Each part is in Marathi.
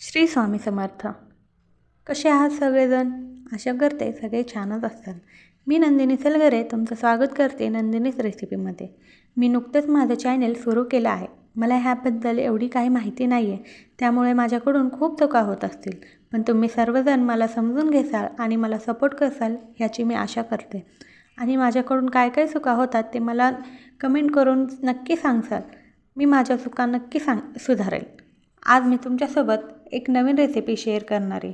श्री स्वामी समर्थ. कसे आहात सगळेजण? आशा करते सगळे छानच असतात. मी नंदिनी सलगरे तुमचं स्वागत करते नंदिनीच रेसिपीमध्ये मी नुकतंच माझं चॅनल सुरू केलं आहे. मला ह्याबद्दल एवढी काही माहिती नाही आहे त्यामुळे माझ्याकडून खूप चुका होत असतील. पण तुम्ही सर्वजण मला समजून घेसाल आणि मला सपोर्ट करसाल ह्याची मी आशा करते. आणि माझ्याकडून काय काय चुका होतात ते मला कमेंट करून नक्की सांगसाल. मी माझ्या चुका नक्की सांग सुधारेल. आज मी तुमच्यासोबत एक नवीन रेसिपी शेअर करणार. आहे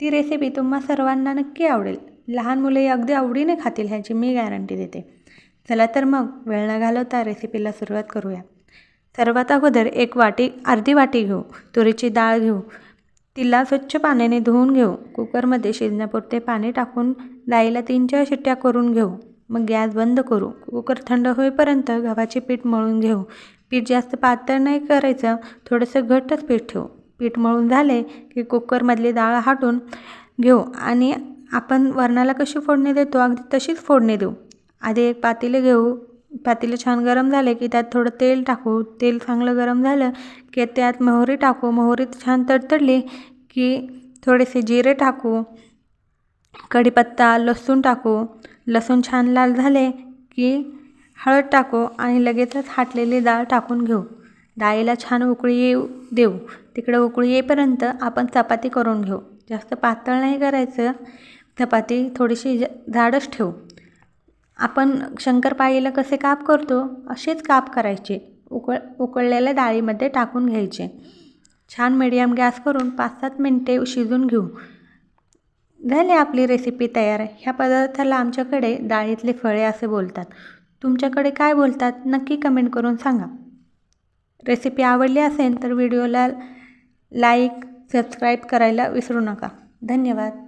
ती रेसिपी तुम्हा सर्वांना नक्की आवडेल. लहान मुले अगदी आवडीने खातील ह्याची मी गॅरंटी देते. चला तर मग वेळ न घालवता रेसिपीला सुरुवात करूया. सर्वात अगोदर एक वाटी अर्धी वाटी घेऊ. तुरीची डाळ घेऊ. तिला स्वच्छ पाण्याने धुवून घेऊ. कुकरमध्ये शिजण्यापुरते पाणी टाकून डाळीला तीन चार शिट्ट्या करून घेऊ. मग गॅस बंद करू. कुकर थंड होईपर्यंत गव्हाचे पीठ मळून घेऊ. पीठ जास्त पातळ नाही करायचं. थोडंसं घट्टच पीठ ठेवू. पीठ मळून झाले की कुकरमधली डाळ हाटून घेऊ आणि आपण वरणाला कशी फोडणी देतो अगदी तशीच फोडणी देऊ. आधी एक पातेले घेऊ. पातेले छान गरम झाले की त्यात थोडं तेल टाकू. तेल चांगलं गरम झालं की त्यात मोहरी टाकू. मोहरी छान तडतडली की थोडेसे जिरे टाकू. कढीपत्ता लसूण टाकू. लसूण छान लाल झाले की हळद टाकू आणि लगेचच हाटलेली डाळ टाकून घेऊ. डाळीला छान उकळी येऊ देऊ. तिकडे उकळी येईपर्यंत आपण चपाती करून घेऊ. जास्त पातळ नाही करायचं. चपाती थोडीशी जाडच ठेवू. आपण शंकरपाळीला कसे काप करतो? असेच काप करायचे. उकळ उकळलेल्या डाळीमध्ये टाकून घ्यायचे. छान मिडियम गॅस करून पाच सात मिनटे शिजून घेऊ. झाली आपली रेसिपी तयार. ह्या पदार्थाला आमच्याकडे डाळीतले फळे असे बोलतात. तुमच्याकडे काय बोलतात? नक्की कमेंट करून सांगा. रेसिपी आवडली असेल तर व्हिडिओला लाईक सबस्क्राईब करायला विसरू नका. धन्यवाद.